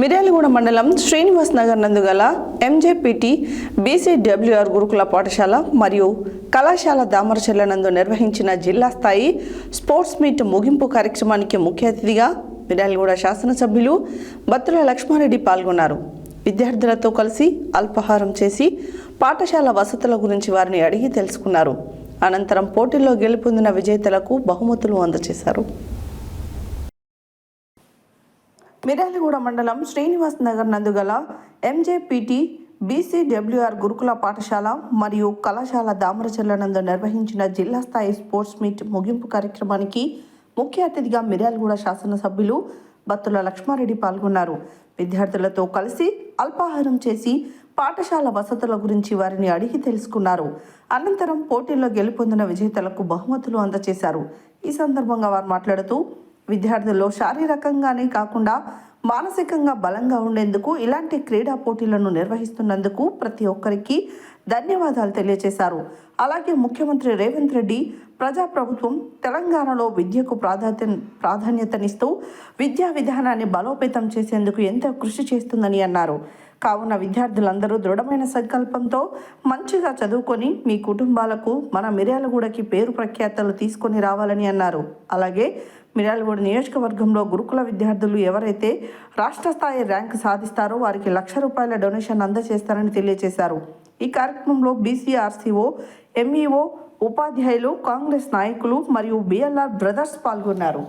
మిర్యాలగూడ మండలం శ్రీనివాస్ నగర్ నందు గల ఎంజేపీటీ బీసీడబ్ల్యూఆర్ గురుకుల పాఠశాల మరియు కళాశాల దామరచెల్ల నందు నిర్వహించిన జిల్లా స్థాయి స్పోర్ట్స్ మీట్ ముగింపు కార్యక్రమానికి ముఖ్య అతిథిగా మిర్యాలగూడ శాసనసభ్యులు బత్తుల లక్ష్మారెడ్డి పాల్గొన్నారు. విద్యార్థులతో కలిసి అల్పాహారం చేసి పాఠశాల వసతుల గురించి వారిని అడిగి తెలుసుకున్నారు. అనంతరం పోటీల్లో గెలుపొందిన విజేతలకు బహుమతులు అందజేశారు. మిర్యాలగూడ మండలం శ్రీనివాస్ నగర్ నందుగల ఎంజేపీటీ బీసీడబ్ల్యూఆర్ గురుకుల పాఠశాల మరియు కళాశాల దామరచర్ల నందు నిర్వహించిన జిల్లా స్థాయి స్పోర్ట్స్ మీట్ ముగింపు కార్యక్రమానికి ముఖ్య అతిథిగా మిర్యాలగూడ శాసనసభ్యులు బత్తుల లక్ష్మారెడ్డి పాల్గొన్నారు. విద్యార్థులతో కలిసి అల్పాహారం చేసి పాఠశాల వసతుల గురించి వారిని అడిగి తెలుసుకున్నారు. అనంతరం పోటీల్లో గెలుపొందిన విజేతలకు బహుమతులు అందజేశారు. ఈ సందర్భంగా వారు మాట్లాడుతూ విద్యార్థుల్లో శారీరకంగానే కాకుండా మానసికంగా బలంగా ఉండేందుకు ఇలాంటి క్రీడా పోటీలను నిర్వహిస్తున్నందుకు ప్రతి ఒక్కరికి ధన్యవాదాలు తెలియజేశారు అలాగే ముఖ్యమంత్రి రేవంత్ రెడ్డి ప్రజాప్రభుత్వం తెలంగాణలో విద్యకు ప్రాధాన్యత ప్రాధాన్యతనిస్తూ విద్యా విధానాన్ని బలోపేతం చేసేందుకు ఎంతో కృషి చేస్తుందని అన్నారు. కావున విద్యార్థులందరూ దృఢమైన సంకల్పంతో మంచిగా చదువుకొని మీ కుటుంబాలకు మన మిర్యాలగూడకి పేరు ప్రఖ్యాతలు తీసుకొని రావాలని అన్నారు. అలాగే మిర్యాలగూడ నియోజకవర్గంలో గురుకుల విద్యార్థులు ఎవరైతే రాష్ట్ర స్థాయి ర్యాంక్ సాధిస్తారో వారికి లక్ష రూపాయల డొనేషన్ అందజేస్తారని తెలియజేశారు. ఈ కార్యక్రమంలో బీసీఆర్సీఓ ఎంఈఓ ఉపాధ్యాయులు కాంగ్రెస్ నాయకులు మరియు బిఎల్ఆర్ బ్రదర్స్ పాల్గొన్నారు.